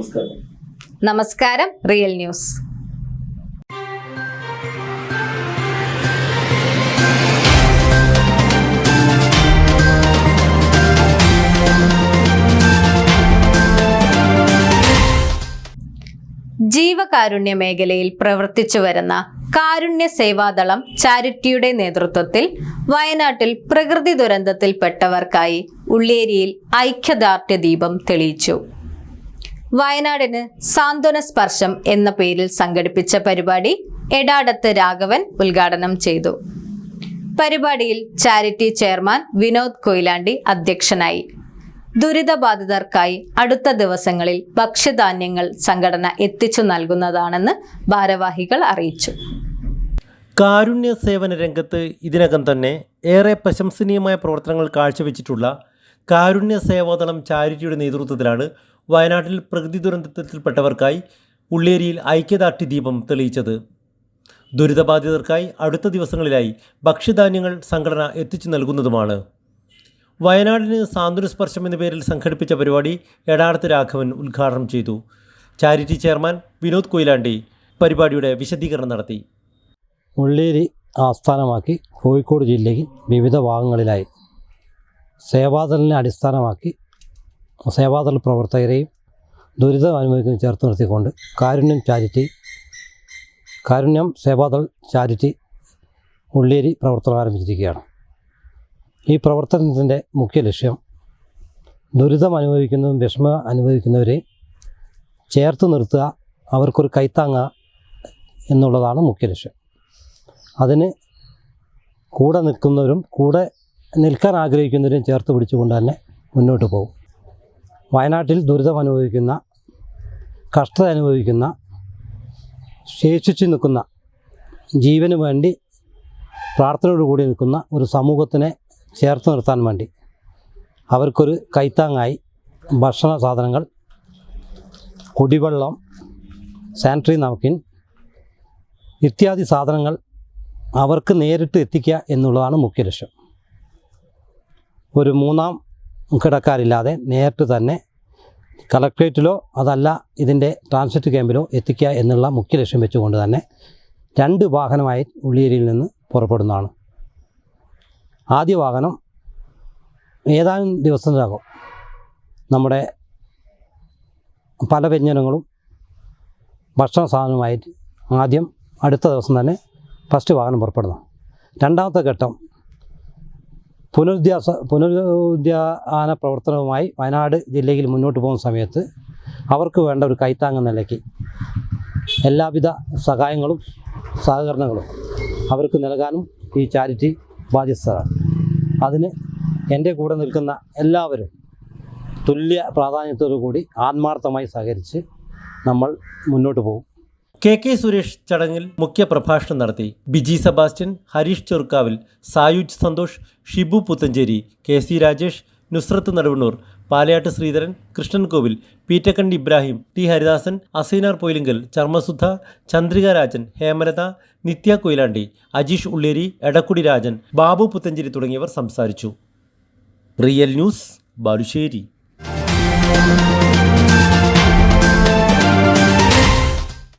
നമസ്കാരം. നമസ്കാരം real news. ജീവകാരുണ്യ മേഖലയിൽ പ്രവർത്തിച്ചു വരുന്ന കാരുണ്യ സേവാദളം ചാരിറ്റിയുടെ നേതൃത്വത്തിൽ വയനാട്ടിൽ പ്രകൃതി ദുരന്തത്തിൽപ്പെട്ടവർക്കായി ഉള്ളേരിയിൽ ഐക്യദാർഢ്യ ദീപം തെളിയിച്ചു. വയനാടിന് സാന്ത്വന സ്പർശം എന്ന പേരിൽ സംഘടിപ്പിച്ച പരിപാടി എടാടത്ത് രാഘവൻ ഉദ്ഘാടനം ചെയ്തു. പരിപാടിയിൽ ചാരിറ്റി ചെയർമാൻ വിനോദ് കൊയിലാണ്ടി അധ്യക്ഷനായി. ദുരിതബാധിതർക്കായി അടുത്ത ദിവസങ്ങളിൽ ഭക്ഷ്യധാന്യങ്ങൾ സംഘടന എത്തിച്ചു നൽകുന്നതാണെന്ന് ഭാരവാഹികൾ അറിയിച്ചു. കാരുണ്യ സേവന രംഗത്ത് ഇതിനകം തന്നെ ഏറെ പ്രശംസനീയമായ പ്രവർത്തനങ്ങൾ കാഴ്ചവെച്ചിട്ടുള്ള കാരുണ്യ സേവാദളം ചാരിറ്റിയുടെ നേതൃത്വത്തിലാണ് വയനാട്ടിൽ പ്രകൃതി ദുരന്തത്തിൽപ്പെട്ടവർക്കായി ഉള്ളേരിയിൽ ഐക്യദാർഢ്യ ദീപം തെളിയിച്ചത്. ദുരിതബാധിതർക്കായി അടുത്ത ദിവസങ്ങളിലായി ഭക്ഷ്യധാന്യങ്ങൾ സംഘടന എത്തിച്ചു നൽകുന്നതുമാണ്. വയനാടിന് സാന്ത്വന സ്പർശം എന്ന പേരിൽ സംഘടിപ്പിച്ച പരിപാടി എടാടത്ത് രാഘവൻ ഉദ്ഘാടനം ചെയ്തു. ചാരിറ്റി ചെയർമാൻ വിനോദ് കൊയിലാണ്ടി പരിപാടിയുടെ വിശദീകരണം നടത്തി. ഉള്ളേരി ആസ്ഥാനമാക്കി കോഴിക്കോട് ജില്ലയിൽ വിവിധ ഭാഗങ്ങളിലായി സേവാദലിനെ അടിസ്ഥാനമാക്കി സേവാദൾ പ്രവർത്തകരെയും ദുരിതം അനുഭവിക്കുന്ന ചേർത്ത് നിർത്തിക്കൊണ്ട് കാരുണ്യം ചാരിറ്റി കാരുണ്യം സേവാദൾ ചാരിറ്റി ഉള്ളേരി പ്രവർത്തനം ആരംഭിച്ചിരിക്കുകയാണ്. ഈ പ്രവർത്തനത്തിന്റെ മുഖ്യ ലക്ഷ്യം ദുരിതം അനുഭവിക്കുന്നതും വിഷമ അനുഭവിക്കുന്നവരെയും ചേർത്ത് നിർത്തുക അവർക്കൊരു കൈത്താങ്ങ എന്നുള്ളതാണ് മുഖ്യ ലക്ഷ്യം. അതിന് കൂടെ നിൽക്കുന്നവരും കൂടെ നിൽക്കാൻ ആഗ്രഹിക്കുന്നവരും ചേർത്ത് പിടിച്ചുകൊണ്ട് തന്നെ മുന്നോട്ട് പോകും. വയനാട്ടിൽ ദുരിതം അനുഭവിക്കുന്ന കഷ്ടത അനുഭവിക്കുന്ന ശേഷിച്ചു നിൽക്കുന്ന ജീവന് വേണ്ടി പ്രാർത്ഥനയോടുകൂടി നിൽക്കുന്ന ഒരു സമൂഹത്തിനെ ചേർത്ത് നിർത്താൻ വേണ്ടി അവർക്കൊരു കൈത്താങ്ങായി ഭക്ഷണ സാധനങ്ങൾ കുടിവെള്ളം സാനിറ്ററി നാപ്കിൻ ഇത്യാദി സാധനങ്ങൾ അവർക്ക് നേരിട്ട് എത്തിക്കുക എന്നുള്ളതാണ് മുഖ്യ ലക്ഷ്യം ഒരു മൂന്നാം കിടക്കാരില്ലാതെ നേരിട്ട് തന്നെ കളക്ട്രേറ്റിലോ അതല്ല ഇതിന്റെ ട്രാൻസിറ്റ് ക്യാമ്പിലോ എത്തിക്കുക എന്നുള്ള മുഖ്യ ലക്ഷ്യം വെച്ചുകൊണ്ട് തന്നെ രണ്ട് വാഹനമായി ഉള്ളിയേരിയിൽ നിന്ന് പുറപ്പെടുന്നതാണ്. ആദ്യ വാഹനം ഏതാനും ദിവസത്തിനകം നമ്മുടെ പല വ്യഞ്ജനങ്ങളും ഭക്ഷണ സാധനവുമായിട്ട് ആദ്യം അടുത്ത ദിവസം തന്നെ ഫസ്റ്റ് വാഹനം പുറപ്പെടുന്നു രണ്ടാമത്തെ ഘട്ടം പുനരുദ്ധ്യാസ പുനരുദ്ധ്യാന പ്രവർത്തനവുമായി വയനാട് ജില്ലയിൽ മുന്നോട്ട് പോകുന്ന സമയത്ത് അവർക്ക് വേണ്ട ഒരു കൈത്താങ്ങ നിലയ്ക്ക് എല്ലാവിധ സഹായങ്ങളും സഹകരണങ്ങളും അവർക്ക് നൽകാനും ഈ ചാരിറ്റി ബാധ്യസ്ഥരാണ്. അതിന് എന്റെ കൂടെ നിൽക്കുന്ന എല്ലാവരും തുല്യ പ്രാധാന്യത്തോടു കൂടി ആത്മാർത്ഥമായി സഹകരിച്ച് നമ്മൾ മുന്നോട്ട് പോകും. കെ കെ സുരേഷ് ചടങ്ങിൽ മുഖ്യ പ്രഭാഷണം നടത്തി Biji Sebastian Harish Cherukkavil Sayuj Santhosh Shibu Puthanchery K C Rajesh Nusrath Naduvannur Palayatt Sreedharan Krishnankovil Peettakandi Ibrahim T Haridasan Aseenar Poilinkal Charmasudha Chandrika Rajan Hemalatha Nithya Koyilandy Ajeesh Ulleri Edakkudi Rajan Babu Puthanchery തുടങ്ങിയവർ സംസാരിച്ചു. Real news Balussery.